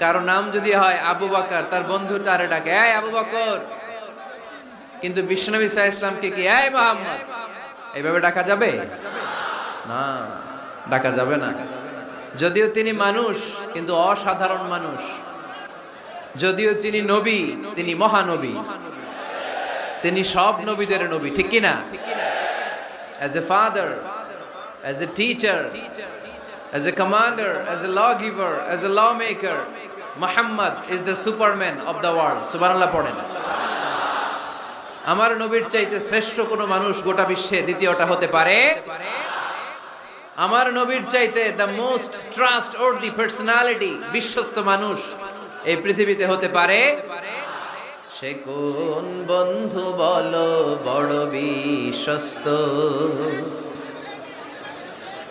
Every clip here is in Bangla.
কারও নাম যদি হয় আবু বাকর, তার বন্ধু তারে ডাকে, এই আবু বাকর। কিন্তু বিশ্বনবী সাহা ইসলামকে কি, এই মোহাম্মদ? এইভাবে ডাকা যাবে? না, ডাকা যাবে না। যদিও তিনি মানুষ, কিন্তু অসাধারণ মানুষ। যদিও তিনি নবী, তিনি মহানবী। তিনি সব নবীদের নবী, ঠিক কি না as a father as a teacher commander as a law giver as a law maker Muhammad is the superman of the world সুবহানাল্লাহ পড়েন। আমার নবীর চাইতে শ্রেষ্ঠ কোনো মানুষ গোটা বিশ্বে দ্বিতীয়টা হতে পারে। আমার নবীর চাইতে the most trust or the personality বিশ্বস্ত মানুষ এই পৃথিবীতে হতে পারে। সে কোন বন্ধু বলো, বড় বিশ্বস্ত।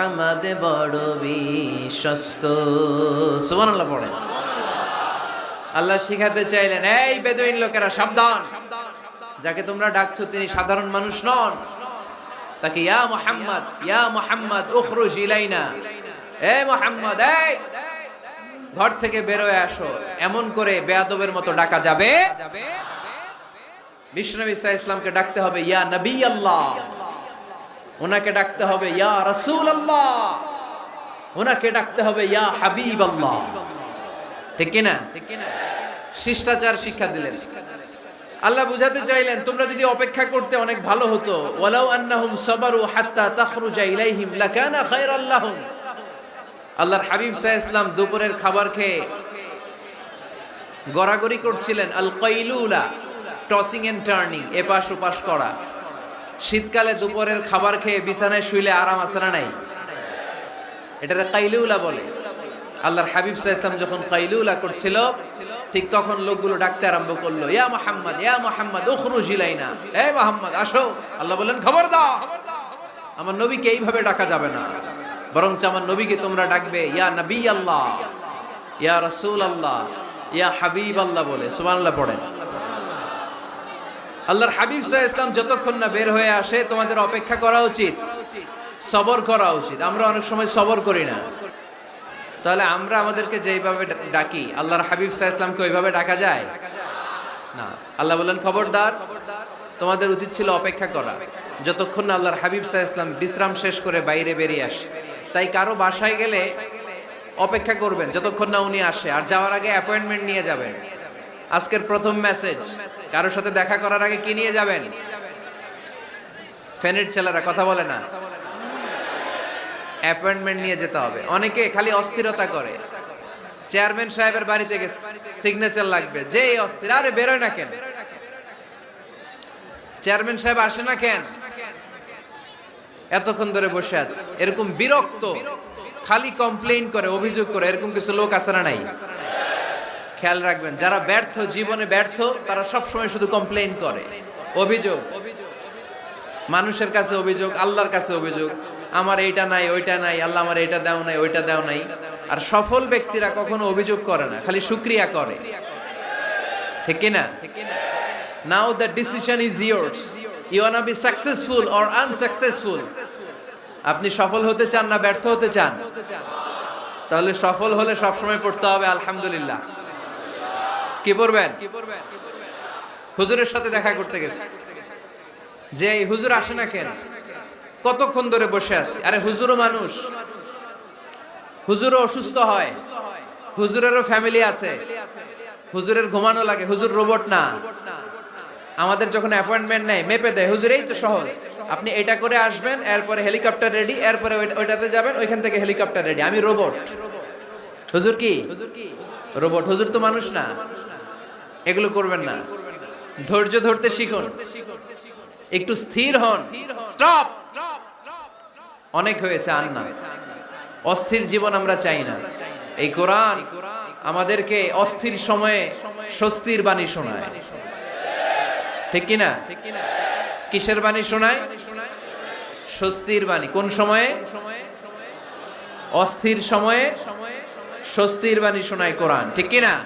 আহমদ বড় বিশ্বস্ত। সুবহানাল্লাহ পড়েন। আল্লাহ শিখাতে চাইলেন, এই বেদুইন লোকেরা, সাবধান। যাকে তোমরা ডাকছো তিনি সাধারণ মানুষ নন। তাকে, ইয়া মোহাম্মদ ইয়া মোহাম্মদ, উখরুজ ইলাইনা। এ মোহাম্মদ, এই, ঘর থেকে বেরোয় আসো। এমন করে বেয়াদবের মতো ডাকা যাবে। বিষ্ণবী ইসা ইসলামকে ডাকতে হবে, ইয়া নবী আল্লাহ। ওনাকে ডাকতে হবে, ইয়া রাসূল আল্লাহ ওনাকে ডাকতে হবে, ইয়া হাবিব আল্লাহ ঠিক কিনা? শিষ্টাচার শিক্ষা দিলেন। আল্লাহ বুঝাতে চাইলেন, তোমরা যদি অপেক্ষা করতে অনেক ভালো হতো, ওয়ালাউ আন্নাহুম সাবারু হাত্তা তাখরুজা ইলাইহিম লাকানা খায়রাল লাহুম। আল্লাহর হাবিব সাল্লাল্লাহু ইসলাম দুপুরের খাবার খেয়ে গড়াগড়ি করছিলেন আল কাইলুলা টসিং এন্ড টার্নিং এপাশ ওপাশ করা। শীতকালে দুপুরের খাবার খেয়ে বিছানায় শুইলে আরাম আছে না নাই? এটারে কাইলুলা বলে। আল্লাহর হাবিব ইসলাম যখন কাইলুলা করছিল, ঠিক তখন লোকগুলো ডাকতে আরম্ভ করল, ইয়া মোহাম্মদ ইয়া মোহাম্মদ, উখরুজ ইলাইনা। এ মোহাম্মদ, আসো। আল্লাহ বললেন খবর দাও আমার নবীকে এইভাবে ডাকা যাবে না। বরঞ্চ আমার নবীকে তোমরা ডাকবে, ইয়া নবী আল্লাহ, ইয়া রাসূল আল্লাহ, ইয়া হাবিব আল্লাহ বলে। সুবহানাল্লাহ পড়েন। আল্লাহর হাবিব সাহ ইসলাম যতক্ষণ না বের হয়ে আসে, তোমাদের অপেক্ষা করা উচিত। সবর করা উচিত। আমরা অনেক সময় সবর করি না। তাহলে আমরা আমাদেরকে যেইভাবে ডাকি, আল্লাহর হাবিব সাহ ইসলামকে ওইভাবে ডাকা যায়? না। আল্লাহ বললেন, খবরদার, তোমাদের উচিত ছিল অপেক্ষা করা। যতক্ষণ না আল্লাহর হাবিব সাহ ইসলাম বিশ্রাম শেষ করে বাইরে বেরিয়ে আসে। তাই কারও বাসায় গেলে অপেক্ষা করবেন, যতক্ষণ না উনি আসে। আর যাওয়ার আগে অ্যাপয়েন্টমেন্ট নিয়ে যাবেন। আজকের প্রথম মেসেজ কারোর সাথে দেখা করার আগে কি নিয়ে যাবেন? ফ্যানের ছেলেরা কথা বলে না। অ্যাপয়েন্টমেন্ট নিয়ে যেতে হবে। অনেকে খালি অস্থিরতা করে। চেয়ারম্যান সাহেবের বাড়িতে গেছে সিগনেচার লাগবে। যে অস্থির, আরে বেরোয় না কেন? চেয়ারম্যান সাহেব আসে না কেন? এতক্ষণ ধরে বসে আছে। এরকম বিরক্ত, খালি কমপ্লেইন করে, অভিযোগ করে, এরকম কিছু লোক আছে না নাই? খেয়াল রাখবেন, যারা ব্যর্থ, জীবনে ব্যর্থ, তারা সব সময় শুধু কমপ্লেইন করে। অভিযোগ। মানুষের কাছে অভিযোগ, আল্লাহর কাছে অভিযোগ। আমার এইটা নাই, ওইটা নাই, আল্লাহ আমার এটা দাও নাই, ওইটা দাও নাই। আর সফল ব্যক্তিরা কখনো অভিযোগ করে না, খালি শুক্রিয়া করে। ঠিক কিনা now the decision is yours you want be successful or unsuccessful আপনি সফল হতে চান না ব্যর্থ হতে চান? তাহলে সফল হলে সবসময় পড়তে হবে, আলহামদুলিল্লাহ। কি পড়বেন হুজুরের সাথে দেখা করতে গেছে। যে এই হুজুর আসে না কেন? কতক্ষণ ধরে বসে আছে? আরে হুজুরও মানুষ। হুজুরও অসুস্থ হয়। হুজুরেরও ফ্যামিলি আছে। হুজুরের ঘুমানো লাগে। হুজুর রোবট না। আমাদের যখন অ্যাপয়েন্টমেন্ট নেয়, মেপে দেয়, হুজুর, এই তো সহজ। আপনি এটা করে আসবেন, এরপরে হেলিকপ্টার রেডি, এরপরে ওইটাতে যাবেন, ওইখান থেকে হেলিকপ্টার রেডি। আমি রোবট। হুজুর কি? রোবট। হুজুর তো মানুষ না। এগুলো করবেন না। ধৈর্য ধরতে শিখুন। একটু স্থির হন। স্টপ! অনেক হয়েছে আর না অস্থির জীবন আমরা চাই না। এই কোরআন আমাদেরকে অস্থির সময়ে স্বস্তির বাণী শোনায়। ঠিক কিনা? কিসের বাণী শোনায়? স্বস্তির বাণী। কোন সময়ে? অস্থির সময়ে স্বস্তির বাণী শোনায় কোরআন। ঠিক কিনা?